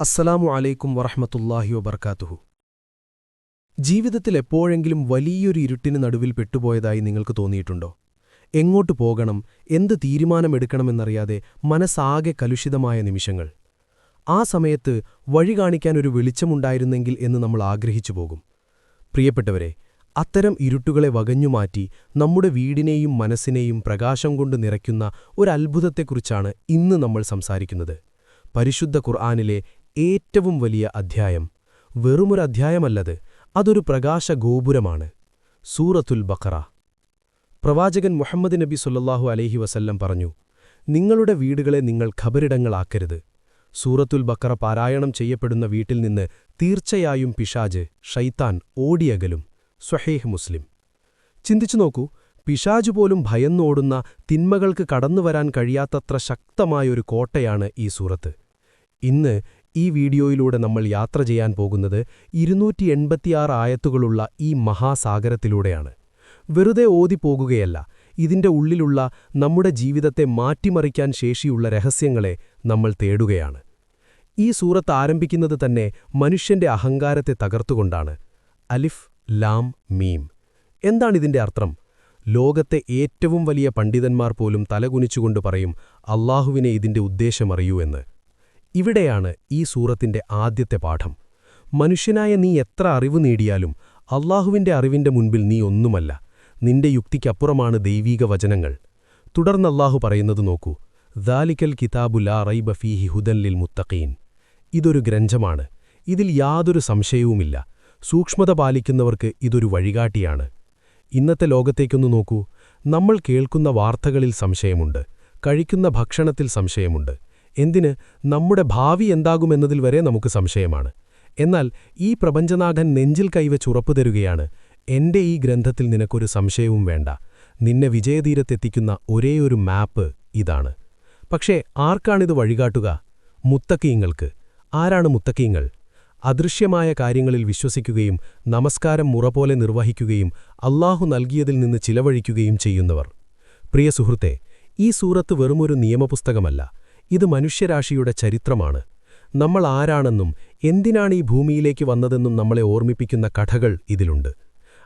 അസ്സലാമു അലൈക്കും വറഹ്മത്തുള്ളാഹി വബർക്കാത്തുഹു. ജീവിതത്തിൽ എപ്പോഴെങ്കിലും വലിയൊരു ഇരുട്ടിന് നടുവിൽ പെട്ടുപോയതായി നിങ്ങൾക്ക് തോന്നിയിട്ടുണ്ടോ? എങ്ങോട്ട് പോകണം? എന്ത് തീരുമാനമെടുക്കണമെന്നറിയാതെ മനസ്സാകെ കലുഷിതമായ നിമിഷങ്ങൾ. ആ സമയത്ത് വഴി കാണിക്കാൻ ഒരു വെളിച്ചമുണ്ടായിരുന്നെങ്കിൽ എന്ന് നമ്മൾ ആഗ്രഹിച്ചു പോകും. പ്രിയപ്പെട്ടവരെ അത്തരം ഇരുട്ടുകളെ വകഞ്ഞുമാറ്റി നമ്മുടെ വീടിനെയും മനസ്സിനെയും പ്രകാശം കൊണ്ട് നിറയ്ക്കുന്ന ഒരത്ഭുതത്തെക്കുറിച്ചാണ് ഇന്ന് നമ്മൾ സംസാരിക്കുന്നത്. പരിശുദ്ധ ഖുർആാനിലെ ഏറ്റവും വലിയ അധ്യായം വെറുമൊരു അധ്യായമല്ലത് അതൊരു പ്രകാശഗോപുരമാണ്. സൂറത്തുൽ ബഖറ. പ്രവാചകൻ മുഹമ്മദ് നബി സുല്ലാഹു അലൈഹി വസല്ലം പറഞ്ഞു നിങ്ങളുടെ വീടുകളെ നിങ്ങൾ ഖബറിടങ്ങളാക്കരുത്. സൂറത്തുൽ ബക്കറ പാരായണം ചെയ്യപ്പെടുന്ന വീട്ടിൽ നിന്ന് തീർച്ചയായും പിശാജ് ഷൈത്താൻ ഓടിയകലും. സ്വഹേഹ് മുസ്ലിം. ചിന്തിച്ചു നോക്കൂ പിശാജ് പോലും ഭയന്നോടുന്ന തിന്മകൾക്ക് കടന്നുവരാൻ കഴിയാത്തത്ര ശക്തമായൊരു കോട്ടയാണ് ഈ സൂറത്ത്. ഇന്ന് ഈ വീഡിയോയിലൂടെ നമ്മൾ യാത്ര ചെയ്യാൻ പോകുന്നത് ഇരുന്നൂറ്റി എൺപത്തിയാറ് ആയത്തുകളുള്ള ഈ മഹാസാഗരത്തിലൂടെയാണ്. വെറുതെ ഓതിപ്പോകുകയല്ല ഇതിന്റെ ഉള്ളിലുള്ള നമ്മുടെ ജീവിതത്തെ മാറ്റിമറിക്കാൻ ശേഷിയുള്ള രഹസ്യങ്ങളെ നമ്മൾ തേടുകയാണ്. ഈ സൂറത്ത് ആരംഭിക്കുന്നത് തന്നെ മനുഷ്യന്റെ അഹങ്കാരത്തെ തകർത്തുകൊണ്ടാണ്. അലിഫ് ലാം മീം. എന്താണിതിന്റെ അർത്ഥം? ലോകത്തെ ഏറ്റവും വലിയ പണ്ഡിതന്മാർ പോലും തലകുനിച്ചുകൊണ്ട് പറയും അള്ളാഹുവിനെ ഇതിന്റെ ഉദ്ദേശമറിയൂ എന്ന്. ഇവിടെയാണ് ഈ സൂറത്തിന്റെ ആദ്യത്തെ പാഠം. മനുഷ്യനായ നീ എത്ര അറിവ് നേടിയാലും അള്ളാഹുവിന്റെ അറിവിന്റെ മുൻപിൽ നീ ഒന്നുമല്ല. നിന്റെ യുക്തിക്കപ്പുറമാണ് ദൈവീക വചനങ്ങൾ. തുടർന്നല്ലാഹു പറയുന്നത് നോക്കൂ. ദാലിക്കൽ കിതാബുലാ റൈബ ഫീഹി ഹുദൻലിൽ മുത്തഖീൻ. ഇതൊരു ഗ്രന്ഥമാണ്. ഇതിൽ യാതൊരു സംശയവുമില്ല. സൂക്ഷ്മത പാലിക്കുന്നവർക്ക് ഇതൊരു വഴികാട്ടിയാണ്. ഇന്നത്തെ ലോകത്തേക്കൊന്നു നോക്കൂ. നമ്മൾ കേൾക്കുന്ന വാർത്തകളിൽ സംശയമുണ്ട്. കഴിക്കുന്ന ഭക്ഷണത്തിൽ സംശയമുണ്ട്. എന്തിന് നമ്മുടെ ഭാവി എന്താകുമെന്നതിൽ വരെ നമുക്ക് സംശയമാണ്. എന്നാൽ ഈ പ്രപഞ്ചനാഥൻ നെഞ്ചിൽ കൈവച്ച് ഉറപ്പു തരുകയാണ് എന്റെ ഈ ഗ്രന്ഥത്തിൽ നിനക്കൊരു സംശയവും വേണ്ട. നിന്നെ വിജയതീരത്തെത്തിക്കുന്ന ഒരേയൊരു മാപ്പ് ഇതാണ്. പക്ഷേ ആർക്കാണിത് വഴികാട്ടുക? മുത്തക്കീങ്ങൾക്ക്. ആരാണ് മുത്തക്കീങ്ങൾ? അദൃശ്യമായ കാര്യങ്ങളിൽ വിശ്വസിക്കുകയും നമസ്കാരം മുറ പോലെ നിർവഹിക്കുകയും അള്ളാഹു നൽകിയതിൽ നിന്ന് ചിലവഴിക്കുകയും ചെയ്യുന്നവർ. പ്രിയ സുഹൃത്തെ ഈ സൂറത്ത് വെറുമൊരു നിയമപുസ്തകമല്ല. ഇത് മനുഷ്യരാശിയുടെ ചരിത്രമാണ്. നമ്മൾ ആരാണെന്നും എന്തിനാണ് ഈ ഭൂമിയിലേക്ക് വന്നതെന്നും നമ്മളെ ഓർമ്മിപ്പിക്കുന്ന കഥകൾ ഇതിലുണ്ട്.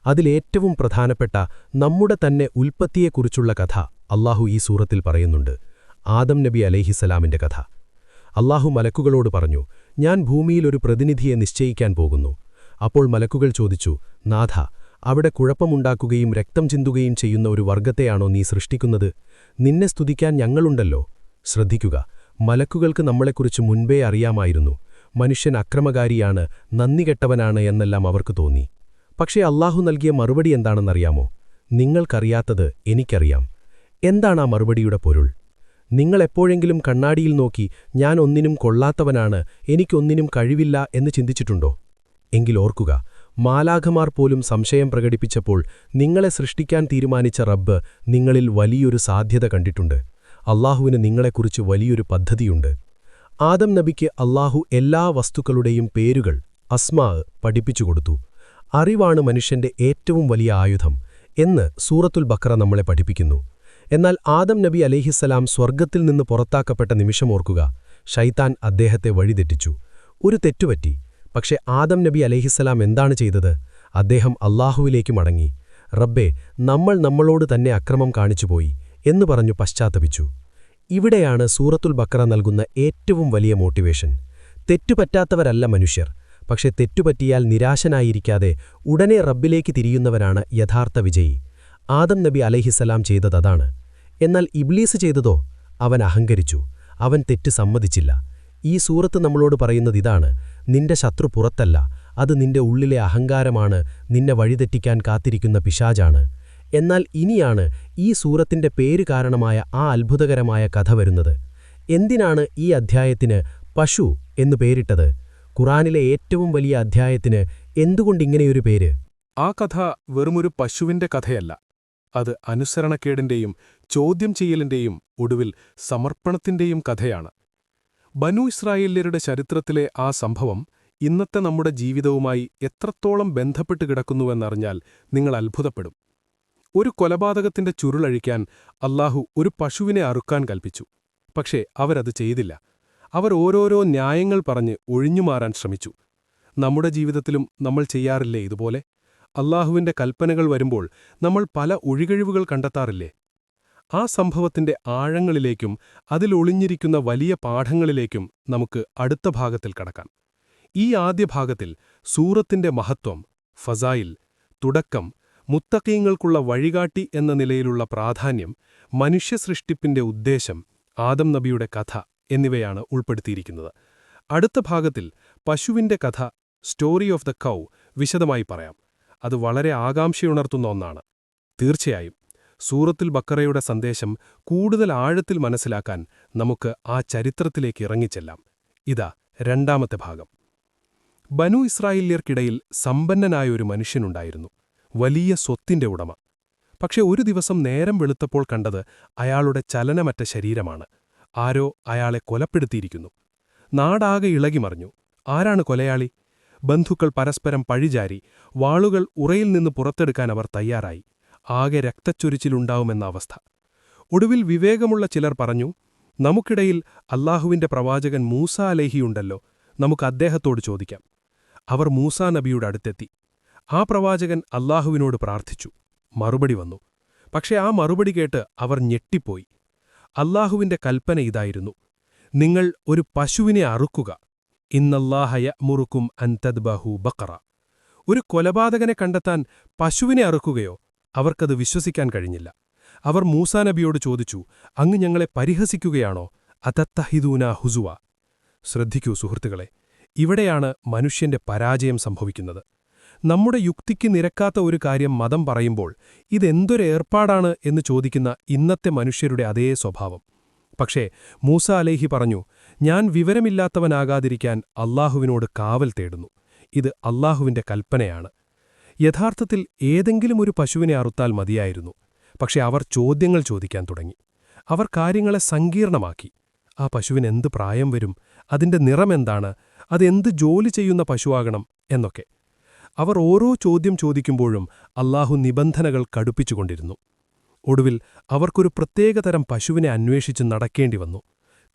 അതിലേറ്റവും പ്രധാനപ്പെട്ട നമ്മുടെ തന്നെ ഉൽപ്പത്തിയെക്കുറിച്ചുള്ള കഥ അള്ളാഹു ഈ സൂറത്തിൽ പറയുന്നുണ്ട്. ആദം നബി അലൈഹിസലാമിന്റെ കഥ. അള്ളാഹു മലക്കുകളോട് പറഞ്ഞു ഞാൻ ഭൂമിയിൽ ഒരു പ്രതിനിധിയെ നിശ്ചയിക്കാൻ പോകുന്നു. അപ്പോൾ മലക്കുകൾ ചോദിച്ചു നാഥ അവിടെ കുഴപ്പമുണ്ടാക്കുകയും രക്തം ചിന്തുകയും ചെയ്യുന്ന ഒരു വർഗത്തെയാണോ നീ സൃഷ്ടിക്കുന്നത്? നിന്നെ സ്തുതിക്കാൻ ഞങ്ങളുണ്ടല്ലോ. ശ്രദ്ധിക്കുക മലക്കുകൾക്ക് നമ്മളെക്കുറിച്ച് മുൻപേ അറിയാമായിരുന്നു. മനുഷ്യൻ അക്രമകാരിയാണ് നന്ദികെട്ടവനാണ് എന്നെല്ലാം അവർക്ക് തോന്നി. പക്ഷേ അള്ളാഹു നൽകിയ മറുപടി എന്താണെന്നറിയാമോ? നിങ്ങൾക്കറിയാത്തത് എനിക്കറിയാം. എന്താണ് ആ മറുപടിയുടെ പൊരുൾ? നിങ്ങളെപ്പോഴെങ്കിലും കണ്ണാടിയിൽ നോക്കി ഞാൻ ഒന്നിനും കൊള്ളാത്തവനാണ് എനിക്കൊന്നിനും കഴിവില്ല എന്ന് ചിന്തിച്ചിട്ടുണ്ടോ? എങ്കിൽ ഓർക്കുക മാലാഖമാർ പോലും സംശയം പ്രകടിപ്പിച്ചപ്പോൾ നിങ്ങളെ സൃഷ്ടിക്കാൻ തീരുമാനിച്ച റബ്ബ് നിങ്ങളിൽ വലിയൊരു സാധ്യത കണ്ടിട്ടുണ്ട്. അള്ളാഹുവിന് നിങ്ങളെക്കുറിച്ച് വലിയൊരു പദ്ധതിയുണ്ട്. ആദം നബിക്ക് അള്ളാഹു എല്ലാ വസ്തുക്കളുടെയും പേരുകൾ അസ്മാ പഠിപ്പിച്ചുകൊടുത്തു അറിവാണ് മനുഷ്യന്റെ ഏറ്റവും വലിയ ആയുധം എന്ന് സൂറത്തുൽ ബക്ര നമ്മളെ പഠിപ്പിക്കുന്നു. എന്നാൽ ആദം നബി അലേഹിസ്സലാം സ്വർഗത്തിൽ നിന്ന് പുറത്താക്കപ്പെട്ട നിമിഷമോർക്കുക ഷൈത്താൻ അദ്ദേഹത്തെ വഴിതെറ്റിച്ചു. ഒരു തെറ്റുപറ്റി. പക്ഷേ ആദം നബി അലേഹിസ്സലാം എന്താണ് ചെയ്തത്? അദ്ദേഹം അള്ളാഹുവിലേക്ക് മടങ്ങി. റബ്ബെ നമ്മൾ നമ്മളോട് തന്നെ അക്രമം കാണിച്ചുപോയി. എന്നു പറഞ്ഞു പശ്ചാത്തപിച്ചു. ഇവിടെയാണ് സൂറത്തുൽ ബക്ര നൽകുന്ന ഏറ്റവും വലിയ മോട്ടിവേഷൻ. തെറ്റുപറ്റാത്തവരല്ല മനുഷ്യർ പക്ഷെ തെറ്റുപറ്റിയാൽ നിരാശനായിരിക്കാതെ ഉടനെ റബ്ബിലേക്ക് തിരിയുന്നവരാണ് യഥാർത്ഥ വിജയി. ആദം നബി അലഹിസലാം ചെയ്തതാണ് എന്നാൽ ഇബ്ലീസ് ചെയ്തതോ? അവൻ അഹങ്കരിച്ചു. അവൻ തെറ്റ് സമ്മതിച്ചില്ല. ഈ സൂറത്ത് നമ്മളോട് പറയുന്നത് ഇതാണ് നിന്റെ ശത്രു പുറത്തല്ല. അത് നിന്റെ ഉള്ളിലെ അഹങ്കാരമാണ്. നിന്നെ വഴിതെറ്റിക്കാൻ കാത്തിരിക്കുന്ന പിശാജാണ്. എന്നാൽ ഇനിയാണ് ഈ സൂറത്തിന്റെ പേര് കാരണമായ ആ അത്ഭുതകരമായ കഥ വരുന്നത്. എന്തിനാണ് ഈ അധ്യായത്തിന് പശു എന്നു പേരിട്ടത്? ഖുറാനിലെ ഏറ്റവും വലിയ അധ്യായത്തിന് എന്തുകൊണ്ടിങ്ങനെയൊരു പേര്? ആ കഥ വെറുമൊരു പശുവിന്റെ കഥയല്ല. അത് അനുസരണക്കേടിന്റെയും ചോദ്യം ചെയ്യലിന്റെയും ഒടുവിൽ സമർപ്പണത്തിന്റെയും കഥയാണ്. ബനു ഇസ്രായേല്യരുടെ ചരിത്രത്തിലെ ആ സംഭവം ഇന്നത്തെ നമ്മുടെ ജീവിതവുമായി എത്രത്തോളം ബന്ധപ്പെട്ട് കിടക്കുന്നുവെന്നറിഞ്ഞാൽ നിങ്ങൾ അത്ഭുതപ്പെടും. ഒരു കൊലപാതകത്തിന്റെ ചുരുളഴിക്കാൻ അല്ലാഹു ഒരു പശുവിനെ അറുക്കാൻ കൽപ്പിച്ചു. പക്ഷേ അവരത് ചെയ്തില്ല. അവർ ഓരോരോ ന്യായങ്ങൾ പറഞ്ഞ് ഒഴിഞ്ഞുമാറാൻ ശ്രമിച്ചു. നമ്മുടെ ജീവിതത്തിലും നമ്മൾ ചെയ്യാറില്ലേ ഇതുപോലെ? അള്ളാഹുവിന്റെ കൽപ്പനകൾ വരുമ്പോൾ നമ്മൾ പല ഒഴികഴിവുകൾ കണ്ടെത്താറില്ലേ? ആ സംഭവത്തിന്റെ ആഴങ്ങളിലേക്കും അതിലൊളിഞ്ഞിരിക്കുന്ന വലിയ പാഠങ്ങളിലേക്കും നമുക്ക് അടുത്ത ഭാഗത്തിൽ കടക്കാം. ഈ ആദ്യ ഭാഗത്തിൽ സൂറത്തിന്റെ മഹത്വം ഫസായിൽ തുടക്കം മുത്തക്കീങ്ങൾക്കുള്ള വഴികാട്ടി എന്ന നിലയിലുള്ള പ്രാധാന്യം മനുഷ്യസൃഷ്ടിപ്പിന്റെ ഉദ്ദേശം ആദം നബിയുടെ കഥ എന്നിവയാണ് ഉൾപ്പെടുത്തിയിരിക്കുന്നത്. അടുത്ത ഭാഗത്തിൽ പശുവിന്റെ കഥ സ്റ്റോറി ഓഫ് ദ കൗ വിശദമായി പറയാം. അത് വളരെ ആകാംക്ഷയുണർത്തുന്ന ഒന്നാണ്. തീർച്ചയായും സൂറത്തിൽ ബക്കറയുടെ സന്ദേശം കൂടുതൽ ആഴത്തിൽ മനസ്സിലാക്കാൻ നമുക്ക് ആ ചരിത്രത്തിലേക്ക് ഇറങ്ങിച്ചെല്ലാം. ഇതാ രണ്ടാമത്തെ ഭാഗം. ബനു ഇസ്രായേല്യർക്കിടയിൽ സമ്പന്നനായ ഒരു മനുഷ്യനുണ്ടായിരുന്നു. വലിയ സ്വത്തിന്റെ ഉടമ. പക്ഷെ ഒരു ദിവസം നേരം വെളുത്തപ്പോൾ കണ്ടത് അയാളുടെ ചലനമറ്റ ശരീരമാണ്. ആരോ അയാളെ കൊലപ്പെടുത്തിയിരിക്കുന്നു. നാടാകെ ഇളകിമറിഞ്ഞു ആരാണ് കൊലയാളി? ബന്ധുക്കൾ പരസ്പരം പഴിചാരി വാളുകൾ ഉറയിൽ നിന്ന് പുറത്തെടുക്കാൻ അവർ തയ്യാറായി. ആകെ രക്തച്ചൊരിച്ചിലുണ്ടാവുമെന്ന അവസ്ഥ. ഒടുവിൽ വിവേകമുള്ള ചിലർ പറഞ്ഞു നമുക്കിടയിൽ അല്ലാഹുവിന്റെ പ്രവാചകൻ മൂസ അലേഹിയുണ്ടല്ലോ നമുക്ക് അദ്ദേഹത്തോട് ചോദിക്കാം. അവർ മൂസാ നബിയുടെ അടുത്തെത്തി. ആ പ്രവാചകൻ അല്ലാഹുവിനോട് പ്രാർത്ഥിച്ചു. മറുപടി വന്നു. പക്ഷേ ആ മറുപടി കേട്ട് അവർ ഞെട്ടിപ്പോയി. അല്ലാഹുവിന്റെ കൽപ്പന ഇതായിരുന്നു. നിങ്ങൾ ഒരു പശുവിനെ അറുക്കുക. ഇന്നല്ലാഹയ മുറുക്കും അൻതദ്ബഹു ബക്കറ ഒരു കൊലപാതകനെ കണ്ടെത്താൻ പശുവിനെ അറുക്കുകയോ അവർക്കത് വിശ്വസിക്കാൻ കഴിഞ്ഞില്ല. അവർ മൂസാ നബിയോട് ചോദിച്ചു അങ്ങ് ഞങ്ങളെ പരിഹസിക്കുകയാണോ? അതത്തഹിദൂന ഹുസുവ? ശ്രദ്ധിക്കൂ സുഹൃത്തുക്കളെ ഇവിടെയാണ് മനുഷ്യന്റെ പരാജയം സംഭവിക്കുന്നത്. നമ്മുടെ യുക്തിക്ക് നിരക്കാത്ത ഒരു കാര്യം മതം പറയുമ്പോൾ ഇതെന്തൊരു ഏർപ്പാടാണ് എന്ന് ചോദിക്കുന്ന ഇന്നത്തെ മനുഷ്യരുടെ അതേ സ്വഭാവം. പക്ഷേ മൂസ അലേഹി പറഞ്ഞു ഞാൻ വിവരമില്ലാത്തവനാകാതിരിക്കാൻ അള്ളാഹുവിനോട് കാവൽ തേടുന്നു. ഇത് അല്ലാഹുവിന്റെ കൽപ്പനയാണ്. യഥാർത്ഥത്തിൽ ഏതെങ്കിലും ഒരു പശുവിനെ അറുത്താൽ മതിയായിരുന്നു. പക്ഷെ അവർ ചോദ്യങ്ങൾ ചോദിക്കാൻ തുടങ്ങി. അവർ കാര്യങ്ങളെ സങ്കീർണമാക്കി. ആ പശുവിനെന്ത് പ്രായം വരും? അതിന്റെ നിറമെന്താണ്? അതെന്ത് ജോലി ചെയ്യുന്ന പശുവാകണം? എന്നൊക്കെ. അവർ ഓരോ ചോദ്യം ചോദിക്കുമ്പോഴും അല്ലാഹു നിബന്ധനകൾ കടുപ്പിച്ചുകൊണ്ടിരുന്നു. ഒടുവിൽ അവർക്കൊരു പ്രത്യേകതരം പശുവിനെ അന്വേഷിച്ച് നടക്കേണ്ടി വന്നു.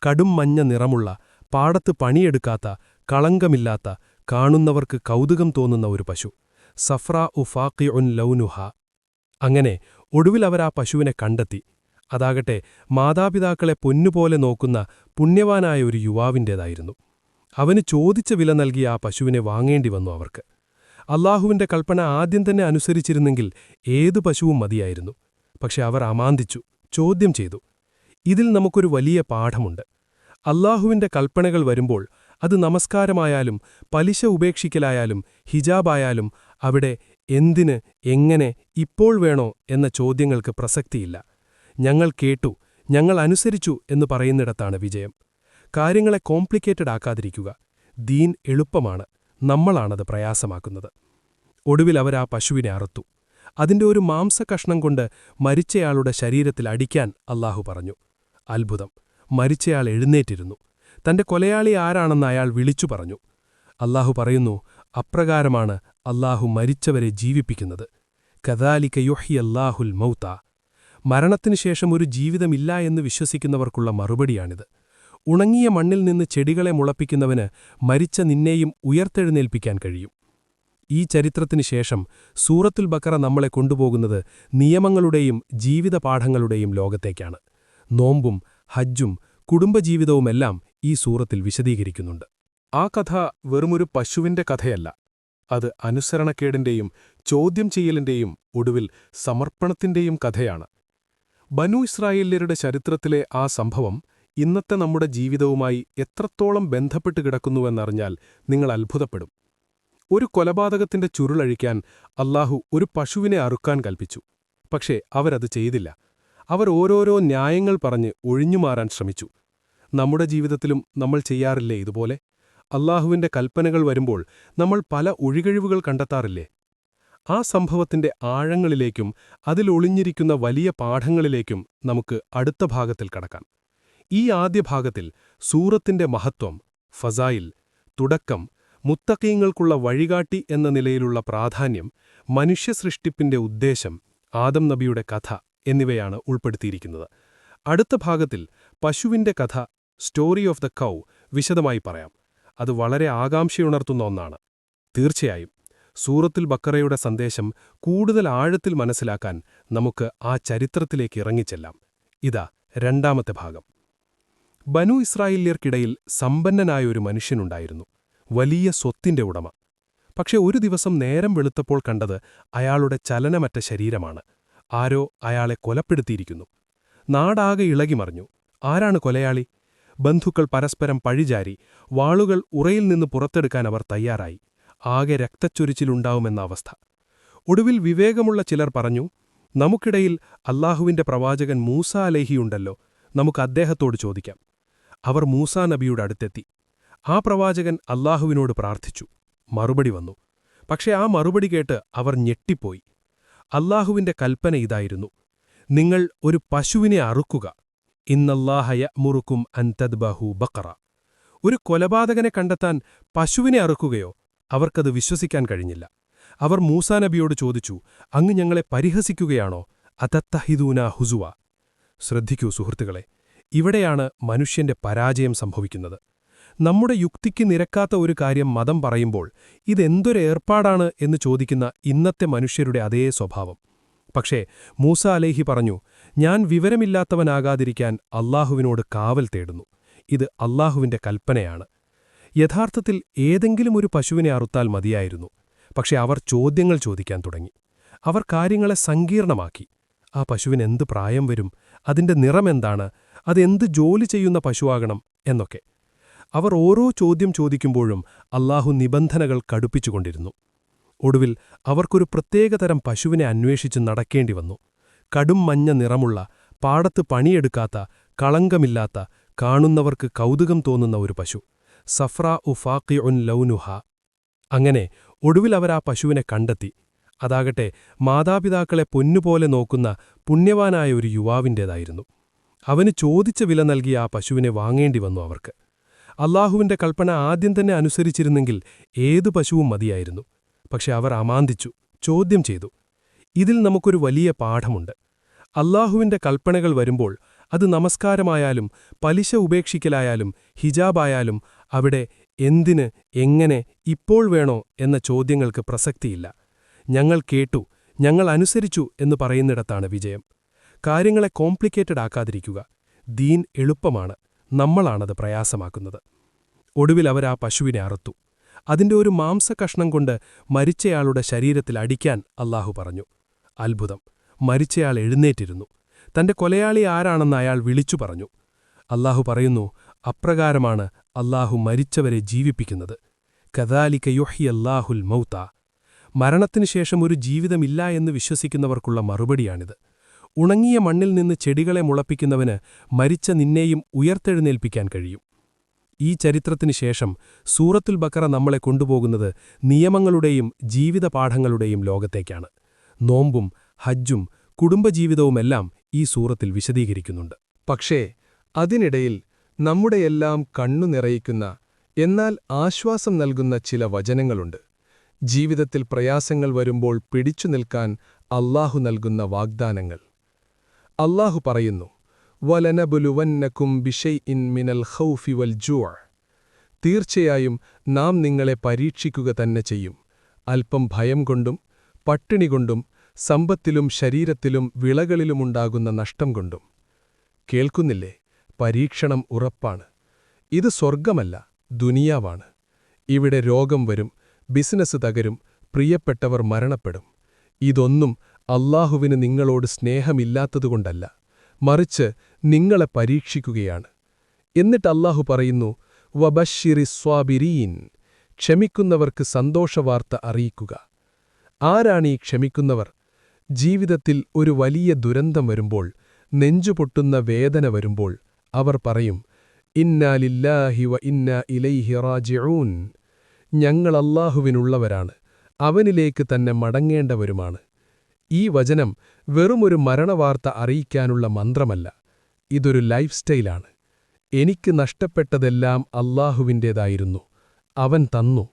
കടും മഞ്ഞ നിറമുള്ള പാടത്ത് പണിയെടുക്കാത്ത കളങ്കമില്ലാത്ത കാണുന്നവർക്ക് കൗതുകം തോന്നുന്ന ഒരു പശു. സഫ്ര ഉഫാഖി ഉൻ ലൗനുഹ. അങ്ങനെ ഒടുവിൽ അവർ ആ പശുവിനെ കണ്ടെത്തി. അതാകട്ടെ മാതാപിതാക്കളെ പൊന്നുപോലെ നോക്കുന്ന പുണ്യവാനായ ഒരു യുവാവിന്റേതായിരുന്നു. അവന് ചോദിച്ച വില നൽകി ആ പശുവിനെ വാങ്ങേണ്ടി വന്നു അവർക്ക്. അള്ളാഹുവിന്റെ കൽപ്പന ആദ്യം തന്നെ അനുസരിച്ചിരുന്നെങ്കിൽ ഏതു പശുവും മതിയായിരുന്നു. പക്ഷെ അവർ അമാന്തിച്ചു ചോദ്യം ചെയ്തു. ഇതിൽ നമുക്കൊരു വലിയ പാഠമുണ്ട്. അള്ളാഹുവിന്റെ കൽപ്പനകൾ വരുമ്പോൾ അത് നമസ്കാരമായാലും പലിശ ഉപേക്ഷിക്കലായാലും ഹിജാബായാലും അവിടെ എന്തിന് എങ്ങനെ ഇപ്പോൾ വേണോ എന്ന ചോദ്യങ്ങൾക്ക് പ്രസക്തിയില്ല. ഞങ്ങൾ കേട്ടു ഞങ്ങൾ അനുസരിച്ചു എന്ന് പറയുന്നിടത്താണ് വിജയം. കാര്യങ്ങളെ കോംപ്ലിക്കേറ്റഡ് ആക്കാതിരിക്കുക ദീൻ എളുപ്പമാണ്. നമ്മളാണത് പ്രയാസമാക്കുന്നത്. ഒടുവിൽ അവർ ആ പശുവിനെ അറുത്തു. അതിന്റെ ഒരു മാംസകഷ്ണം കൊണ്ട് മരിച്ചയാളുടെ ശരീരത്തിൽ അടിക്കാൻ അള്ളാഹു പറഞ്ഞു. അത്ഭുതം. മരിച്ചയാൾ എഴുന്നേറ്റിരുന്നു. തന്റെ കൊലയാളി ആരാണെന്ന് അയാൾ വിളിച്ചു പറഞ്ഞു. അള്ളാഹു പറയുന്നു അപ്രകാരമാണ് അള്ളാഹു മരിച്ചവരെ ജീവിപ്പിക്കുന്നത്. കദാലിക യുഹി അല്ലാഹുൽ മൗത്ത. മരണത്തിനു ശേഷം ഒരു ജീവിതമില്ല എന്ന് വിശ്വസിക്കുന്നവർക്കുള്ള മറുപടിയാണിത്. ഉണങ്ങിയ മണ്ണിൽ നിന്ന് ചെടികളെ മുളപ്പിക്കുന്നവന് മരിച്ച നിന്നെയും ഉയർത്തെഴുന്നേൽപ്പിക്കാൻ കഴിയും. ഈ ചരിത്രത്തിനു ശേഷം സൂറത്തുൽ ബക്കറ നമ്മളെ കൊണ്ടുപോകുന്നത് നിയമങ്ങളുടെയും ജീവിതപാഠങ്ങളുടെയും ലോകത്തേക്കാണ്. നോമ്പും ഹജ്ജും കുടുംബജീവിതവുമെല്ലാം ഈ സൂറത്തിൽ വിശദീകരിക്കുന്നുണ്ട്. ആ കഥ വെറുമൊരു പശുവിന്റെ കഥയല്ല. അത് അനുസരണക്കേടിന്റെയും ചോദ്യം ചെയ്യലിന്റെയും ഒടുവിൽ സമർപ്പണത്തിന്റെയും കഥയാണ്. ബനു ഇസ്രായേല്യരുടെ ചരിത്രത്തിലെ ആ സംഭവം ഇന്നത്തെ നമ്മുടെ ജീവിതവുമായി എത്രത്തോളം ബന്ധപ്പെട്ട് കിടക്കുന്നുവെന്നറിഞ്ഞാൽ നിങ്ങൾ അത്ഭുതപ്പെടും. ഒരു കൊലപാതകത്തിന്റെ ചുരുളഴിക്കാൻ അല്ലാഹു ഒരു പശുവിനെ അറുക്കാൻ കൽപ്പിച്ചു. പക്ഷേ അവരത് ചെയ്തില്ല. അവർ ഓരോരോ ന്യായങ്ങൾ പറഞ്ഞ് ഒഴിഞ്ഞുമാറാൻ ശ്രമിച്ചു. നമ്മുടെ ജീവിതത്തിലും നമ്മൾ ചെയ്യാറില്ലേ ഇതുപോലെ? അല്ലാഹുവിന്റെ കൽപ്പനകൾ വരുമ്പോൾ നമ്മൾ പല ഒഴികഴിവുകൾ കണ്ടെത്താറില്ലേ? ആ സംഭവത്തിന്റെ ആഴങ്ങളിലേക്കും അതിലൊളിഞ്ഞിരിക്കുന്ന വലിയ പാഠങ്ങളിലേക്കും നമുക്ക് അടുത്ത ഭാഗത്തിൽ കടക്കാം. ഈ ആദ്യ ഭാഗത്തിൽ സൂറത്തിന്റെ മഹത്വം ഫസായിൽ തുടക്കം മുത്തക്കീങ്ങൾക്കുള്ള വഴികാട്ടി എന്ന നിലയിലുള്ള പ്രാധാന്യം മനുഷ്യസൃഷ്ടിപ്പിന്റെ ഉദ്ദേശം ആദം നബിയുടെ കഥ എന്നിവയാണ് ഉൾപ്പെടുത്തിയിരിക്കുന്നത്. അടുത്ത ഭാഗത്തിൽ പശുവിന്റെ കഥ സ്റ്റോറി ഓഫ് ദ കൗ വിശദമായി പറയാം. അത് വളരെ ആകാംക്ഷയുണർത്തുന്ന ഒന്നാണ്. തീർച്ചയായും സൂറത്തിൽ ബക്കറയുടെ സന്ദേശം കൂടുതൽ ആഴത്തിൽ മനസ്സിലാക്കാൻ നമുക്ക് ആ ചരിത്രത്തിലേക്ക് ഇറങ്ങിച്ചെല്ലാം. ഇതാ രണ്ടാമത്തെ ഭാഗം. ബനു ഇസ്രായേല്യർക്കിടയിൽ സമ്പന്നനായ ഒരു മനുഷ്യനുണ്ടായിരുന്നു. വലിയ സ്വത്തിന്റെ ഉടമ. പക്ഷെ ഒരു ദിവസം നേരം വെളുത്തപ്പോൾ കണ്ടത് അയാളുടെ ചലനമറ്റ ശരീരമാണ്. ആരോ അയാളെ കൊലപ്പെടുത്തിയിരിക്കുന്നു. നാടാകെ ഇളകിമറിഞ്ഞു ആരാണ് കൊലയാളി? ബന്ധുക്കൾ പരസ്പരം പഴിചാരി വാളുകൾ ഉറയിൽ നിന്ന് പുറത്തെടുക്കാൻ അവർ തയ്യാറായി. ആകെ രക്തച്ചൊരിച്ചിലുണ്ടാവുമെന്ന അവസ്ഥ. ഒടുവിൽ വിവേകമുള്ള ചിലർ പറഞ്ഞു നമുക്കിടയിൽ അല്ലാഹുവിന്റെ പ്രവാചകൻ മൂസ അലേഹിയുണ്ടല്ലോ നമുക്ക് അദ്ദേഹത്തോട് ചോദിക്കാം. അവർ മൂസാ നബിയുടെ അടുത്തെത്തി. ആ പ്രവാചകൻ അല്ലാഹുവിനോട് പ്രാർത്ഥിച്ചു. മറുപടി വന്നു. പക്ഷേ ആ മറുപടി കേട്ട് അവർ ഞെട്ടിപ്പോയി. അല്ലാഹുവിന്റെ കൽപ്പന ഇതായിരുന്നു. നിങ്ങൾ ഒരു പശുവിനെ അറുക്കുക. ഇന്നല്ലാഹയ മുറുക്കും അൻതദ്ബഹു ബക്കറ ഒരു കൊലപാതകനെ കണ്ടെത്താൻ പശുവിനെ അറുക്കുകയോ അവർക്കത് വിശ്വസിക്കാൻ കഴിഞ്ഞില്ല. അവർ മൂസാ നബിയോട് ചോദിച്ചു അങ്ങ് ഞങ്ങളെ പരിഹസിക്കുകയാണോ? അതത്തഹിദൂന ഹുസുവ? ശ്രദ്ധിക്കൂ സുഹൃത്തുക്കളെ ഇവിടെയാണ് മനുഷ്യന്റെ പരാജയം സംഭവിക്കുന്നത്. നമ്മുടെ യുക്തിക്ക് നിരക്കാത്ത ഒരു കാര്യം മതം പറയുമ്പോൾ ഇതെന്തൊരു ഏർപ്പാടാണ് എന്ന് ചോദിക്കുന്ന ഇന്നത്തെ മനുഷ്യരുടെ അതേ സ്വഭാവം. പക്ഷേ മൂസ അലേഹി പറഞ്ഞു ഞാൻ വിവരമില്ലാത്തവനാകാതിരിക്കാൻ അള്ളാഹുവിനോട് കാവൽ തേടുന്നു. ഇത് അല്ലാഹുവിന്റെ കൽപ്പനയാണ്. യഥാർത്ഥത്തിൽ ഏതെങ്കിലും ഒരു പശുവിനെ അറുത്താൽ മതിയായിരുന്നു. പക്ഷെ അവർ ചോദ്യങ്ങൾ ചോദിക്കാൻ തുടങ്ങി. അവർ കാര്യങ്ങളെ സങ്കീർണമാക്കി. ആ പശുവിനെന്ത് പ്രായം വരും? അതിന്റെ നിറമെന്താണ് അതെന്ത് ജോലി ചെയ്യുന്ന പശുവാകണം എന്നൊക്കെ. അവർ ഓരോ ചോദ്യം ചോദിക്കുമ്പോഴും അല്ലാഹു നിബന്ധനകൾ കടുപ്പിച്ചുകൊണ്ടിരുന്നു. ഒടുവിൽ അവർക്കൊരു പ്രത്യേകതരം പശുവിനെ അന്വേഷിച്ച് നടക്കേണ്ടി വന്നു. കടും മഞ്ഞ നിറമുള്ള പാടത്ത് പണിയെടുക്കാത്ത കളങ്കമില്ലാത്ത കാണുന്നവർക്ക് കൗതുകം തോന്നുന്ന ഒരു പശു. സഫ്ര ഉഫാഖി ഉൻ ലൗനുഹ. അങ്ങനെ ഒടുവിൽ അവർ ആ പശുവിനെ കണ്ടെത്തി. അതാകട്ടെ മാതാപിതാക്കളെ പൊന്നുപോലെ നോക്കുന്ന പുണ്യവാനായ ഒരു യുവാവിന്റേതായിരുന്നു. അവന് ചോദിച്ച വില നൽകിയ ആ പശുവിനെ വാങ്ങേണ്ടി വന്നു അവർക്ക്. അള്ളാഹുവിന്റെ കൽപ്പന ആദ്യം തന്നെ അനുസരിച്ചിരുന്നെങ്കിൽ ഏതു പശുവും മതിയായിരുന്നു. പക്ഷെ അവർ അമാന്തിച്ചു ചോദ്യം ചെയ്തു. ഇതിൽ നമുക്കൊരു വലിയ പാഠമുണ്ട്. അള്ളാഹുവിന്റെ കൽപ്പനകൾ വരുമ്പോൾ അത് നമസ്കാരമായാലും പലിശ ഉപേക്ഷിക്കലായാലും ഹിജാബായാലും അവിടെ എന്തിന് എങ്ങനെ ഇപ്പോൾ വേണോ എന്ന ചോദ്യങ്ങൾക്ക് പ്രസക്തിയില്ല. ഞങ്ങൾ കേട്ടു ഞങ്ങൾ അനുസരിച്ചു എന്ന് പറയുന്നിടത്താണ് വിജയം. കാര്യങ്ങളെ കോംപ്ലിക്കേറ്റഡ് ആക്കാതിരിക്കുക. ദീൻ എളുപ്പമാണ്. നമ്മളാണത് പ്രയാസമാക്കുന്നത്. ഒടുവിൽ അവർ ആ പശുവിനെ അറുത്തു. അതിന്റെ ഒരു മാംസകഷ്ണം കൊണ്ട് മരിച്ചയാളുടെ ശരീരത്തിൽ അടിക്കാൻ അള്ളാഹു പറഞ്ഞു. അത്ഭുതം. മരിച്ചയാൾ എഴുന്നേറ്റിരുന്നു. തന്റെ കൊലയാളി ആരാണെന്ന് അയാൾ വിളിച്ചു പറഞ്ഞു. അള്ളാഹു പറയുന്നു അപ്രകാരമാണ് അള്ളാഹു മരിച്ചവരെ ജീവിപ്പിക്കുന്നത്. കദാലിക യുഹി അല്ലാഹുൽ മൗത്ത. മരണത്തിനു ശേഷം ഒരു ജീവിതമില്ല എന്ന് വിശ്വസിക്കുന്നവർക്കുള്ള മറുപടിയാണിത്. ഉണങ്ങിയ മണ്ണിൽ നിന്ന് ചെടികളെ മുളപ്പിക്കുന്നവന് മരിച്ച നിന്നെയും ഉയർത്തെഴുന്നേൽപ്പിക്കാൻ കഴിയും. ഈ ചരിത്രത്തിനു ശേഷം സൂറത്തുൽ ബക്കറ നമ്മളെ കൊണ്ടുപോകുന്നത് നിയമങ്ങളുടെയും ജീവിതപാഠങ്ങളുടെയും ലോകത്തേക്കാണ്. നോമ്പും ഹജ്ജും കുടുംബജീവിതവുമെല്ലാം ഈ സൂറത്തിൽ വിശദീകരിക്കുന്നുണ്ട്. പക്ഷേ അതിനിടയിൽ നമ്മുടെയെല്ലാം കണ്ണു നിറയിക്കുന്ന എന്നാൽ ആശ്വാസം നൽകുന്ന ചില വചനങ്ങളുണ്ട്. ജീവിതത്തിൽ പ്രയാസങ്ങൾ വരുമ്പോൾ പിടിച്ചു നിൽക്കാൻ അള്ളാഹു നൽകുന്ന വാഗ്ദാനങ്ങൾ. അല്ലാഹു പറയുന്നു വലനബുലുവന്നക്കും ബിഷൈ ഇൻ മിനൽ ഖൗഫി വൽ ജൂഅ. തീർച്ചയായും നാം നിങ്ങളെ പരീക്ഷിക്കുക തന്നെ ചെയ്യും. അല്പം ഭയം കൊണ്ടും പട്ടിണി കൊണ്ടും സമ്പത്തിലും ശരീരത്തിലും വിളകളിലുമുണ്ടാകുന്ന നഷ്ടം കൊണ്ടും. കേൾക്കുന്നില്ലേ? പരീക്ഷണം ഉറപ്പാണ്. ഇത് സ്വർഗമല്ല ദുനിയാവാണ്. ഇവിടെ രോഗം വരും ബിസിനസ് തകരും പ്രിയപ്പെട്ടവർ മരണപ്പെടും. ഇതൊന്നും അല്ലാഹുവിന് നിങ്ങളോട് സ്നേഹമില്ലാത്തതുകൊണ്ടല്ല മറിച്ച് നിങ്ങളെ പരീക്ഷിക്കുകയാണ്. എന്നിട്ട് അല്ലാഹു പറയുന്നു വബഷിറി സ്വാബിരീൻ ക്ഷമിക്കുന്നവർക്ക് സന്തോഷവാർത്ത അറിയിക്കുക. ആരാണീ ക്ഷമിക്കുന്നവർ? ജീവിതത്തിൽ ഒരു വലിയ ദുരന്തം വരുമ്പോൾ നെഞ്ചുപൊട്ടുന്ന വേദന വരുമ്പോൾ അവർ പറയും ഇന്നാലില്ലാഹി വ ഇന്ന ഇലൈഹി റാജിഊൻ. ഞങ്ങൾ അല്ലാഹുവിനുള്ളവരാണ് അവനിലേക്ക് തന്നെ മടങ്ങേണ്ടവരുമാണ്. ഈ വചനം വെറുമൊരു മരണവാർത്ത അറിയിക്കാനുള്ള മന്ത്രമല്ല. ഇതൊരു ലൈഫ് സ്റ്റൈലാണ്. എനിക്ക് നഷ്ടപ്പെട്ടതെല്ലാം അല്ലാഹുവിന്റേതായിരുന്നു അവൻ തന്നു.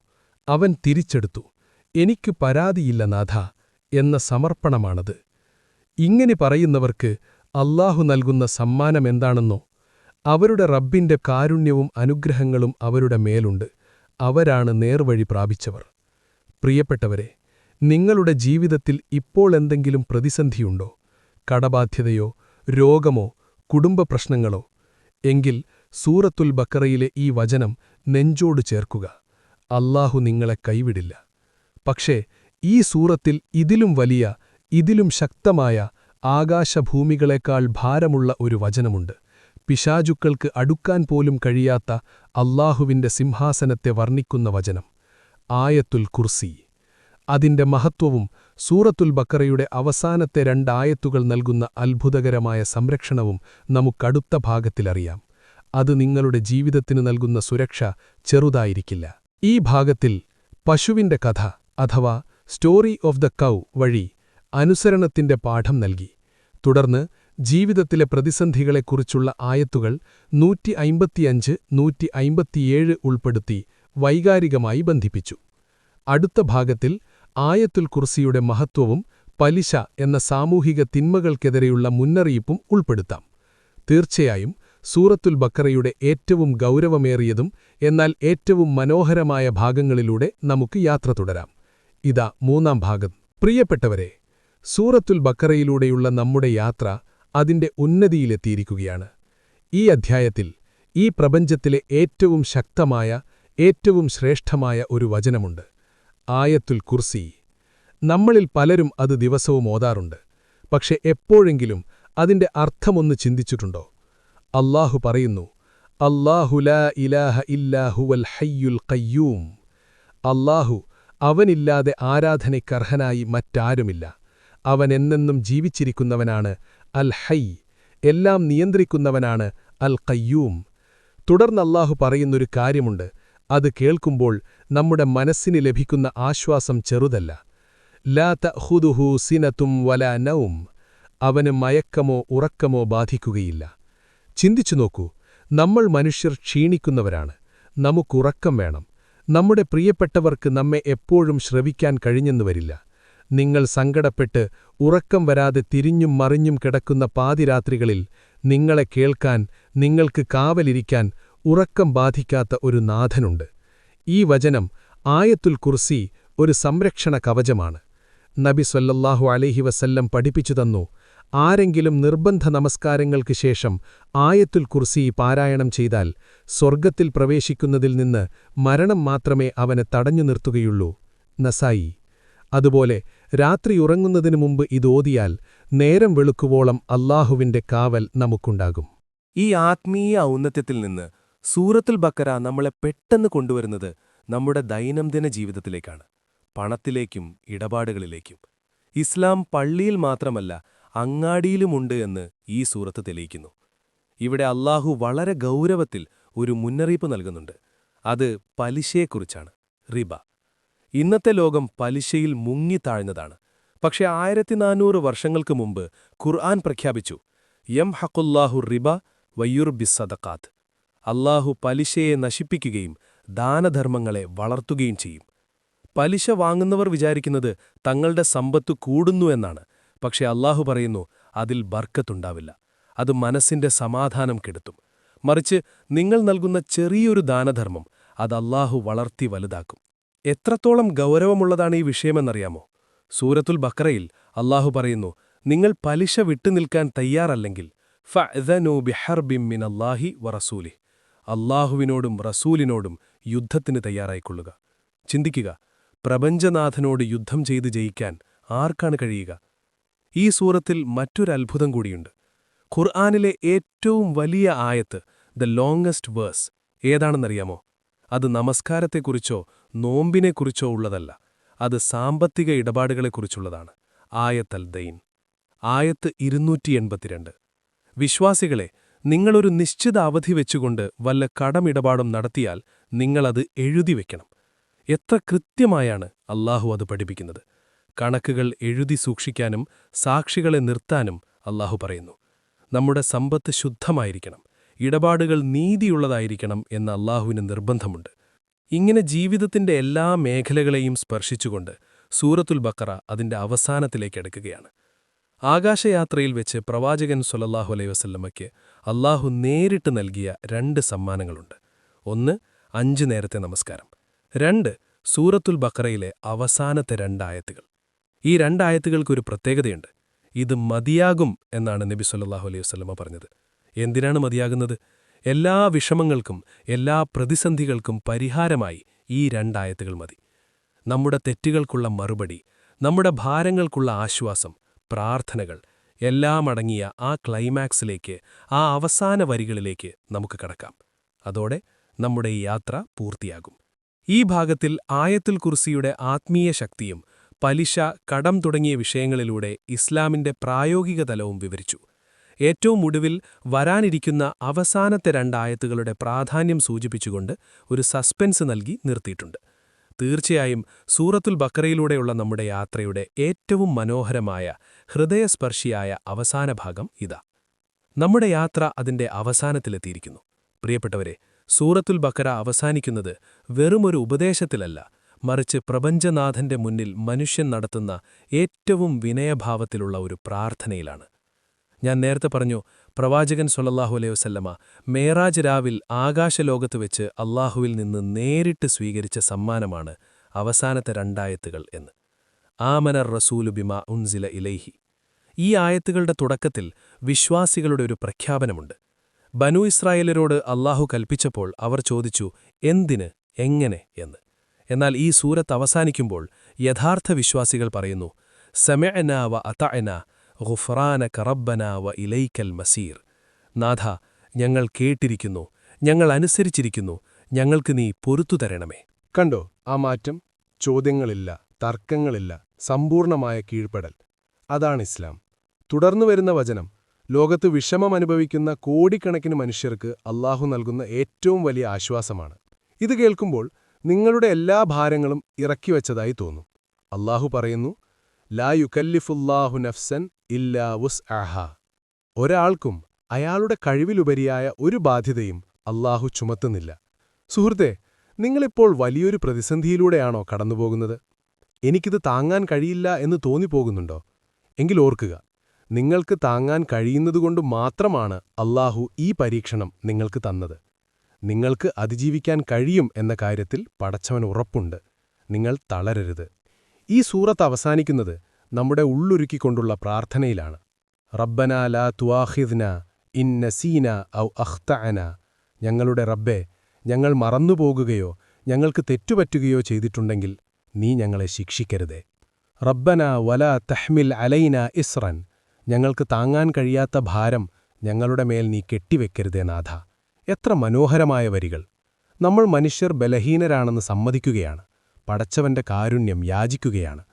അവൻ തിരിച്ചെടുത്തു. എനിക്ക് പരാതിയില്ല നാഥ എന്ന സമർപ്പണമാണത്. ഇങ്ങനെ പറയുന്നവർക്ക് അല്ലാഹു നൽകുന്ന സമ്മാനമെന്താണെന്നോ അവരുടെ റബ്ബിന്റെ കാരുണ്യവും അനുഗ്രഹങ്ങളും അവരുടെ മേലുണ്ട്. അവരാണ് നേർവഴി പ്രാപിച്ചവർ. പ്രിയപ്പെട്ടവരെ നിങ്ങളുടെ ജീവിതത്തിൽ ഇപ്പോൾ എന്തെങ്കിലും പ്രതിസന്ധിയുണ്ടോ? കടബാധ്യതയോ രോഗമോ കുടുംബ പ്രശ്നങ്ങളോ? എങ്കിൽ സൂറത്തുൽ ബക്കറയിലെ ഈ വചനം നെഞ്ചോട് ചേർക്കുക. അല്ലാഹു നിങ്ങളെ കൈവിടില്ല. പക്ഷേ ഈ സൂറത്തിൽ ഇതിലും വലിയ ഇതിലും ശക്തമായ ആകാശഭൂമികളെക്കാൾ ഭാരമുള്ള ഒരു വചനമുണ്ട്. പിശാചുക്കൾക്ക് അടുക്കാൻ പോലും കഴിയാത്ത അല്ലാഹുവിന്റെ സിംഹാസനത്തെ വർണിക്കുന്ന വചനം. ആയത്തുൽ കുർസി. അതിന്റെ മഹത്വവും സൂറത്തുൽ ബക്കറയുടെ അവസാനത്തെ രണ്ടായത്തുകൾ നൽകുന്ന അത്ഭുതകരമായ സംരക്ഷണവും നമുക്കടുത്ത ഭാഗത്തിലറിയാം. അത് നിങ്ങളുടെ ജീവിതത്തിന് നൽകുന്ന സുരക്ഷ ചെറുതായിരിക്കില്ല. ഈ ഭാഗത്തിൽ പശുവിന്റെ കഥ അഥവാ സ്റ്റോറി ഓഫ് ദ കൗ വഴി അനുസരണത്തിന്റെ പാഠം നൽകി. തുടർന്ന് ജീവിതത്തിലെ പ്രതിസന്ധികളെക്കുറിച്ചുള്ള ആയത്തുകൾ നൂറ്റി അമ്പത്തിയഞ്ച് നൂറ്റി അമ്പത്തിയേഴ് ഉൾപ്പെടുത്തി വൈകാരികമായി ബന്ധിപ്പിച്ചു. അടുത്ത ഭാഗത്തിൽ ആയത്തുൽ കുർസിയുടെ മഹത്വവും പലിശ എന്ന സാമൂഹിക തിന്മകൾക്കെതിരെയുള്ള മുന്നറിയിപ്പും ഉൾപ്പെടുത്താം. തീർച്ചയായും സൂറത്തുൽ ബക്കറയുടെ ഏറ്റവും ഗൗരവമേറിയതും എന്നാൽ ഏറ്റവും മനോഹരമായ ഭാഗങ്ങളിലൂടെ നമുക്ക് യാത്ര തുടരാം. ഇതാ മൂന്നാം ഭാഗം. പ്രിയപ്പെട്ടവരെ സൂറത്തുൽ ബക്കറയിലൂടെയുള്ള നമ്മുടെ യാത്ര അതിന്റെ ഉന്നതിയിലെത്തിയിരിക്കുകയാണ്. ഈ അധ്യായത്തിൽ ഈ പ്രപഞ്ചത്തിലെ ഏറ്റവും ശക്തമായ ഏറ്റവും ശ്രേഷ്ഠമായ ഒരു വചനമുണ്ട്. ആയത്തുൽ കുർസി. നമ്മളിൽ പലരും അത് ദിവസവും ഓതാറുണ്ട്. പക്ഷെ എപ്പോഴെങ്കിലും അതിന്റെ അർത്ഥമൊന്ന് ചിന്തിച്ചിട്ടുണ്ടോ? അല്ലാഹു പറയുന്നു അല്ലാഹു ലാ ഇലാഹ ഇല്ലാഹുവൽ ഹയ്യുൽ കയ്യൂം അല്ലാഹു അവനില്ലാതെ ആരാധനയ്ക്കർഹനായി മറ്റാരുമില്ല. അവൻ എന്നെന്നും ജീവിച്ചിരിക്കുന്നവനാണ് അൽ ഹൈ എല്ലാം നിയന്ത്രിക്കുന്നവനാണ് അൽ കയ്യൂം തുടർന്ന് അല്ലാഹു പറയുന്നൊരു കാര്യമുണ്ട് അത് കേൾക്കുമ്പോൾ നമ്മുടെ മനസ്സിന് ലഭിക്കുന്ന ആശ്വാസം ചെറുതല്ല. ലാ തഹുദുഹു സിനത്തും വല നവും അവന് മയക്കമോ ഉറക്കമോ ബാധിക്കുകയില്ല. ചിന്തിച്ചു നോക്കൂ നമ്മൾ മനുഷ്യർ ക്ഷീണിക്കുന്നവരാണ്. നമുക്കുറക്കം വേണം. നമ്മുടെ പ്രിയപ്പെട്ടവർക്ക് നമ്മെ എപ്പോഴും ശ്രവിക്കാൻ കഴിഞ്ഞെന്നു വരില്ല. നിങ്ങൾ സങ്കടപ്പെട്ട് ഉറക്കം വരാതെ തിരിഞ്ഞും മറിഞ്ഞും കിടക്കുന്ന പാതിരാത്രികളിൽ നിങ്ങളെ കേൾക്കാൻ നിങ്ങൾക്ക് കാവലിരിക്കാൻ ഉറക്കം ബാധിക്കാത്ത ഒരു നാഥനുണ്ട്. ഈ വചനം ആയത്തുൽ കുർസി ഒരു സംരക്ഷണ കവചമാണ്. നബി സൊല്ലല്ലാഹു അലഹി വസല്ലം പഠിപ്പിച്ചു തന്നു ആരെങ്കിലും നിർബന്ധ നമസ്കാരങ്ങൾക്ക് ശേഷം ആയത്തുൽ കുർസി പാരായണം ചെയ്താൽ സ്വർഗത്തിൽ പ്രവേശിക്കുന്നതിൽ നിന്ന് മരണം മാത്രമേ അവനെ തടഞ്ഞു നിർത്തുകയുള്ളൂ. നസായി. അതുപോലെ രാത്രി ഉറങ്ങുന്നതിനു മുമ്പ് ഇതോതിയാൽ നേരം വെളുക്കുവോളം അല്ലാഹുവിന്റെ കാവൽ നമുക്കുണ്ടാകും. ഈ ആത്മീയ ഔന്നത്യത്തിൽ നിന്ന് സൂറത്തുൽ ബക്കര നമ്മളെ പെട്ടെന്ന് കൊണ്ടുവരുന്നത് നമ്മുടെ ദൈനംദിന ജീവിതത്തിലേക്കാണ്. പണത്തിലേക്കും ഇടപാടുകളിലേക്കും. ഇസ്ലാം പള്ളിയിൽ മാത്രമല്ല അങ്ങാടിയിലുമുണ്ട് എന്ന് ഈ സൂറത്ത് തെളിയിക്കുന്നു. ഇവിടെ അള്ളാഹു വളരെ ഗൗരവത്തിൽ ഒരു മുന്നറിയിപ്പ് നൽകുന്നുണ്ട്. അത് പലിശയെക്കുറിച്ചാണ് റിബ. ഇന്നത്തെ ലോകം പലിശയിൽ മുങ്ങിത്താഴ്ന്നതാണ് പക്ഷെ ആയിരത്തി നാനൂറ് വർഷങ്ങൾക്ക് മുമ്പ് ഖുർആൻ പ്രഖ്യാപിച്ചു യം ഹക്കുല്ലാഹു റിബ വയ്യുർ ബിസ്സദക്കാത്ത് അല്ലാഹു പലിശയെ നശിപ്പിക്കുകയും ദാനധർമ്മങ്ങളെ വളർത്തുകയും ചെയ്യും. പലിശ വാങ്ങുന്നവർ വിചാരിക്കുന്നത് തങ്ങളുടെ സമ്പത്ത് കൂടുന്നു എന്നാണ്. പക്ഷെ അല്ലാഹു പറയുന്നു അതിൽ ബർക്കത്തുണ്ടാവില്ല. അത് മനസ്സിന്റെ സമാധാനം കെടുത്തും. മറിച്ച് നിങ്ങൾ നൽകുന്ന ചെറിയൊരു ദാനധർമ്മം അത് അല്ലാഹു വളർത്തി വലുതാക്കും. എത്രത്തോളം ഗൗരവമുള്ളതാണ് ഈ വിഷയമെന്നറിയാമോ? സൂരത്തുൽ ബക്രയിൽ അല്ലാഹു പറയുന്നു നിങ്ങൾ പലിശ വിട്ടുനിൽക്കാൻ തയ്യാറല്ലെങ്കിൽ ഫഅ്ദനൂ ബിഹർബിം മിനല്ലാഹി വറസൂലി അല്ലാഹുവിനോടും റസൂലിനോടും യുദ്ധത്തിന് തയ്യാറായിക്കൊള്ളുക. ചിന്തിക്കുക പ്രപഞ്ചനാഥനോട് യുദ്ധം ചെയ്ത് ജയിക്കാൻ ആർക്കാണ് കഴിയുക? ഈ സൂറത്തിൽ മറ്റൊരത്ഭുതം കൂടിയുണ്ട്. ഖുർആാനിലെ ഏറ്റവും വലിയ ആയത്ത് ദ ലോങ്ങസ്റ്റ് വേഴ്സ് ഏതാണെന്നറിയാമോ? അത് നമസ്കാരത്തെക്കുറിച്ചോ നോമ്പിനെക്കുറിച്ചോ ഉള്ളതല്ല. അത് സാമ്പത്തിക ഇടപാടുകളെക്കുറിച്ചുള്ളതാണ്. ആയത്തൽ ദൈൻ ആയത്ത് ഇരുന്നൂറ്റി എൺപത്തിരണ്ട് വിശ്വാസികളെ നിങ്ങളൊരു നിശ്ചിത അവധി വെച്ചുകൊണ്ട് വല്ല കടമിടപാടും നടത്തിയാൽ നിങ്ങളത് എഴുതി വെക്കണം. എത്ര കൃത്യമായാണ് അല്ലാഹു അത് പഠിപ്പിക്കുന്നത്. കണക്കുകൾ എഴുതി സൂക്ഷിക്കാനും സാക്ഷികളെ നിർത്താനും അല്ലാഹു പറയുന്നു. നമ്മുടെ സമ്പത്ത് ശുദ്ധമായിരിക്കണം. ഇടപാടുകൾ നീതിയുള്ളതായിരിക്കണം എന്ന അല്ലാഹുവിന് നിർബന്ധമുണ്ട്. ഇങ്ങനെ ജീവിതത്തിന്റെ എല്ലാ മേഖലകളെയും സ്പർശിച്ചുകൊണ്ട് സൂറത്തുൽ ബക്കറ അതിന്റെ അവസാനത്തിലേക്കെടുക്കുകയാണ് ആകാശയാത്രയിൽ വെച്ച് പ്രവാചകൻ സുലല്ലാഹു അലൈഹി വസല്ലമ്മയ്ക്ക് അള്ളാഹു നേരിട്ട് നൽകിയ രണ്ട് സമ്മാനങ്ങളുണ്ട്. ഒന്ന് അഞ്ച് നേരത്തെ നമസ്കാരം. രണ്ട് സൂറത്തുൽ ബക്കറയിലെ അവസാനത്തെ രണ്ടായത്തുകൾ. ഈ രണ്ടായത്തുകൾക്കൊരു പ്രത്യേകതയുണ്ട്. ഇത് മതിയാകും എന്നാണ് നബി സല്ലല്ലാഹു അലൈഹി വസല്ലമ പറഞ്ഞത്. എന്തിനാണ് മതിയാകുന്നത്? എല്ലാ വിഷമങ്ങൾക്കും എല്ലാ പ്രതിസന്ധികൾക്കും പരിഹാരമായി ഈ രണ്ടായത്തുകൾ മതി. നമ്മുടെ തെറ്റുകൾക്കുള്ള മറുപടി നമ്മുടെ ഭാരങ്ങൾക്കുള്ള ആശ്വാസം പ്രാർത്ഥനകൾ എല്ലാം അടങ്ങിയ ആ ക്ലൈമാക്സിലേക്ക് ആ അവസാന വരികളിലേക്ക് നമുക്ക് കടക്കാം. അതോടെ നമ്മുടെ ഈ യാത്ര പൂർത്തിയാകും. ഈ ഭാഗത്തിൽ ആയത്തിൽ കുർസിയുടെ ആത്മീയ ശക്തിയും പലിശ കടം തുടങ്ങിയ വിഷയങ്ങളിലൂടെ ഇസ്ലാമിന്റെ പ്രായോഗിക തലവും വിവരിച്ചു. ഏറ്റവും ഒടുവിൽ വരാനിരിക്കുന്ന അവസാനത്തെ രണ്ടായത്തുകളുടെ പ്രാധാന്യം സൂചിപ്പിച്ചുകൊണ്ട് ഒരു സസ്പെൻസ് നൽകി നിർത്തിയിട്ടുണ്ട്. തീർച്ചയായും സൂറത്തുൽ ബക്കറയിലൂടെയുള്ള നമ്മുടെ യാത്രയുടെ ഏറ്റവും മനോഹരമായ ഹൃദയസ്പർശിയായ അവസാന ഭാഗം ഇതാ. നമ്മുടെ യാത്ര അതിന്റെ അവസാനത്തിലെത്തിയിരിക്കുന്നു. പ്രിയപ്പെട്ടവരെ സൂറത്തുൽ ബക്കര അവസാനിക്കുന്നത് വെറുമൊരു ഉപദേശത്തിലല്ല മറിച്ച് പ്രപഞ്ചനാഥന്റെ മുന്നിൽ മനുഷ്യൻ നടത്തുന്ന ഏറ്റവും വിനയഭാവത്തിലുള്ള ഒരു പ്രാർത്ഥനയിലാണ്. ഞാൻ നേരത്തെ പറഞ്ഞു പ്രവാചകൻ സൊല്ലാഹു അലൈഹി വസല്ലമ മേറാജ് രാവിൽ ആകാശലോകത്ത് വെച്ച് അള്ളാഹുവിൽ നിന്ന് നേരിട്ട് സ്വീകരിച്ച സമ്മാനമാണ് അവസാനത്തെ രണ്ടായത്തുകൾ എന്ന്. ആമനർ റസൂലു ബിമ ഉൻസില ഇലൈഹി. ഈ ആയത്തുകളുടെ തുടക്കത്തിൽ വിശ്വാസികളുടെ ഒരു പ്രഖ്യാപനമുണ്ട്. ബനു ഇസ്രായേലരോട് അള്ളാഹു കൽപ്പിച്ചപ്പോൾ അവർ ചോദിച്ചു എന്തിന്? എങ്ങനെ? എന്ന്. എന്നാൽ ഈ സൂരത്ത് അവസാനിക്കുമ്പോൾ യഥാർത്ഥ വിശ്വാസികൾ പറയുന്നു സമയന വ അതഅന ഖുഫ്രാന കറബന വ ഇലൈക്കൽ മസീർ. നാഥ ഞങ്ങൾ കേട്ടിരിക്കുന്നു ഞങ്ങൾ അനുസരിച്ചിരിക്കുന്നു ഞങ്ങൾക്ക് നീ പൊറത്തു തരണമേ. കണ്ടോ ആ മാറ്റം ചോദ്യങ്ങളില്ല തർക്കങ്ങളില്ല. സമ്പൂർണമായ കീഴ്പ്പെടൽ. അതാണ് ഇസ്ലാം. തുടർന്നു വരുന്ന വചനം ലോകത്ത് വിഷമം അനുഭവിക്കുന്ന കോടിക്കണക്കിന് മനുഷ്യർക്ക് അള്ളാഹു നൽകുന്ന ഏറ്റവും വലിയ ആശ്വാസമാണ്. ഇത് കേൾക്കുമ്പോൾ നിങ്ങളുടെ എല്ലാ ഭാരങ്ങളും ഇറക്കിവെച്ചതായി തോന്നും. അള്ളാഹു പറയുന്നു ലാ യുക്കല്ലിഫുല്ലാഹു നഫ്സൻ ഇല്ലാ വുസ് അഹ ഒരാൾക്കും അയാളുടെ കഴിവിലുപരിയായ ഒരു ബാധ്യതയും അള്ളാഹു ചുമത്തുന്നില്ല. സുഹൃത്തെ നിങ്ങളിപ്പോൾ വലിയൊരു പ്രതിസന്ധിയിലൂടെയാണോ കടന്നുപോകുന്നത്? എനിക്കിത് താങ്ങാൻ കഴിയില്ല എന്ന് തോന്നിപ്പോകുന്നുണ്ടോ? എങ്കിൽ ഓർക്കുക നിങ്ങൾക്ക് താങ്ങാൻ കഴിയുന്നതുകൊണ്ട് മാത്രമാണ് അള്ളാഹു ഈ പരീക്ഷണം നിങ്ങൾക്ക് തന്നത്. നിങ്ങൾക്ക് അതിജീവിക്കാൻ കഴിയും എന്ന കാര്യത്തിൽ പടച്ചവൻ ഉറപ്പുണ്ട്. നിങ്ങൾ തളരരുത്. ഈ സൂറത്ത് അവസാനിക്കുന്നത് നമ്മുടെ ഉള്ളൊരുക്കിക്കൊണ്ടുള്ള പ്രാർത്ഥനയിലാണ്. റബ്ബന ലാ തുവാഹിദ്ന ഇൻ നസീന ഔ അഖ്തഅന. ഞങ്ങളുടെ റബ്ബെ ഞങ്ങൾ മറന്നുപോകുകയോ ഞങ്ങൾക്ക് തെറ്റുപറ്റുകയോ ചെയ്തിട്ടുണ്ടെങ്കിൽ നീ ഞങ്ങളെ ശിക്ഷിക്കരുതേ. റബ്ബന വല തഹ്മിൽ അലൈന ഇസ്രൻ ഞങ്ങൾക്ക് താങ്ങാൻ കഴിയാത്ത ഭാരം ഞങ്ങളുടെ മേൽ നീ കെട്ടിവെക്കരുതേ നാഥ. എത്ര മനോഹരമായ വരികൾ. നമ്മൾ മനുഷ്യർ ബലഹീനരാണെന്ന് സമ്മതിക്കുകയാണ്. പടച്ചവന്റെ കാരുണ്യം യാചിക്കുകയാണ്.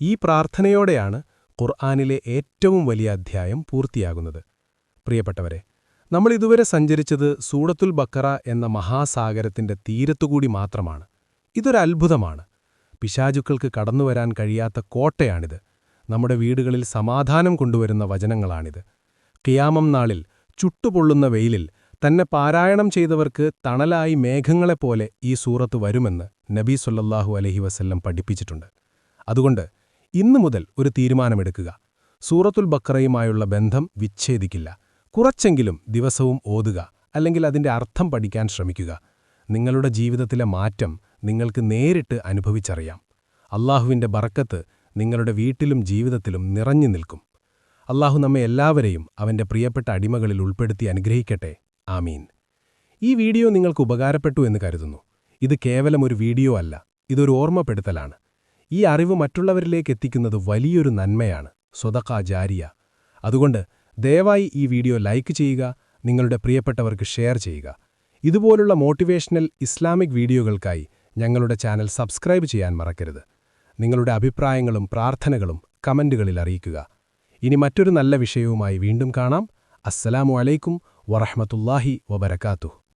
ഈ പ്രാർത്ഥനയോടെയാണ് ഖുർആാനിലെ ഏറ്റവും വലിയ അധ്യായം പൂർത്തിയാകുന്നത്. പ്രിയപ്പെട്ടവരെ നമ്മൾ ഇതുവരെ സഞ്ചരിച്ചത് സൂറത്തുൽ ബക്കറ എന്ന മഹാസാഗരത്തിന്റെ തീരത്തുകൂടി മാത്രമാണ്. ഇതൊരു അത്ഭുതമാണ് പിശാചുക്കൾക്ക് കടന്നുവരാൻ കഴിയാത്ത കോട്ടയാണിത്. നമ്മുടെ വീടുകളിൽ സമാധാനം കൊണ്ടുവരുന്ന വചനങ്ങളാണിത്. കിയാമം നാളിൽ ചുട്ടുപൊള്ളുന്ന വെയിലിൽ തന്നെ പാരായണം ചെയ്തവർക്ക് തണലായി മേഘങ്ങളെപ്പോലെ ഈ സൂറത്ത് വരുമെന്ന് നബീ സൊല്ലാഹു അലഹി വസ്ല്ലം പഠിപ്പിച്ചിട്ടുണ്ട്. അതുകൊണ്ട് ഇന്നു മുതൽ ഒരു തീരുമാനമെടുക്കുക. സൂറത്തുൽ ബക്കറയുമായുള്ള ബന്ധം വിച്ഛേദിക്കില്ല. കുറച്ചെങ്കിലും ദിവസവും ഓതുക അല്ലെങ്കിൽ അതിന്റെ അർത്ഥം പഠിക്കാൻ ശ്രമിക്കുക. നിങ്ങളുടെ ജീവിതത്തിലെ മാറ്റം നിങ്ങൾക്ക് നേരിട്ട് അനുഭവിച്ചറിയാം. അള്ളാഹുവിന്റെ ബറക്കത്ത് നിങ്ങളുടെ വീട്ടിലും ജീവിതത്തിലും നിറഞ്ഞു നിൽക്കും. അള്ളാഹു നമ്മെ എല്ലാവരെയും അവന്റെ പ്രിയപ്പെട്ട അടിമകളിൽ ഉൾപ്പെടുത്തി അനുഗ്രഹിക്കട്ടെ. ആമീൻ. ഈ വീഡിയോ നിങ്ങൾക്ക് ഉപകാരപ്പെട്ടു എന്ന് കരുതുന്നു. ഇത് കേവലം ഒരു വീഡിയോ അല്ല ഇതൊരു ഓർമ്മപ്പെടുത്തലാണ്. ഈ അറിവ് മറ്റുള്ളവരിലേക്ക് എത്തിക്കുന്നത് വലിയൊരു നന്മയാണ്. സ്വതക്കാ ജാരിയ. അതുകൊണ്ട് ദയവായി ഈ വീഡിയോ ലൈക്ക് ചെയ്യുക നിങ്ങളുടെ പ്രിയപ്പെട്ടവർക്ക് ഷെയർ ചെയ്യുക. ഇതുപോലുള്ള മോട്ടിവേഷണൽ ഇസ്ലാമിക് വീഡിയോകൾക്കായി ഞങ്ങളുടെ ചാനൽ സബ്സ്ക്രൈബ് ചെയ്യാൻ മറക്കരുത്. നിങ്ങളുടെ അഭിപ്രായങ്ങളും പ്രാർത്ഥനകളും കമന്റുകളിൽ അറിയിക്കുക. ഇനി മറ്റൊരു നല്ല വിഷയവുമായി വീണ്ടും കാണാം. അസ്സലാമു അലൈക്കും വറഹ്മത്തുള്ളാഹി വബരകാതുഹു